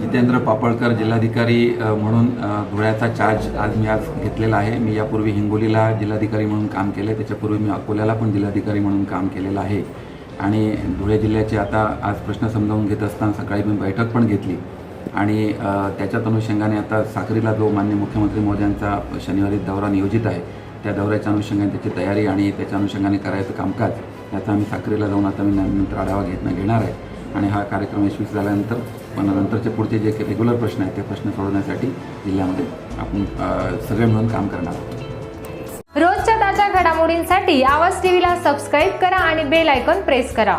जितेंद्र पापळकर जिल्हाधिकारी म्हणून धुळ्याचा चार्ज आज मी आज घेतलेला आहे. मी यापूर्वी हिंगोलीला जिल्हाधिकारी म्हणून काम केलं. आहे त्याच्यापूर्वी मी अकोल्याला पण जिल्हाधिकारी म्हणून काम केलेलं आहे. आणि धुळे जिल्ह्याचे आता आज प्रश्न समजावून घेत असताना सकाळी मी बैठक पण घेतली. आणि त्याच्यात अनुषंगाने आता साखरीला जो मान्य मुख्यमंत्री मोदयांचा शनिवारी दौरा नियोजित आहे त्या दौऱ्याच्या अनुषंगाने त्याची तयारी आणि त्याच्या अनुषंगाने करायचं कामकाज याचा आम्ही साखरेला जाऊन आता मी नंतर आढावा घेत घेणार आहे. आणि हा कार्यक्रम यशस्वी झाल्यानंतर पण नंतरचे पुढचे जे काही रेग्युलर प्रश्न आहेत ते प्रश्न सोडवण्यासाठी जिल्ह्यामध्ये आपण सगळे मिळून काम करणार आहोत. रोजच्या ताज्या घडामोडींसाठी आवाज टीव्हीला सबस्क्राईब करा आणि बेल आयकॉन प्रेस करा.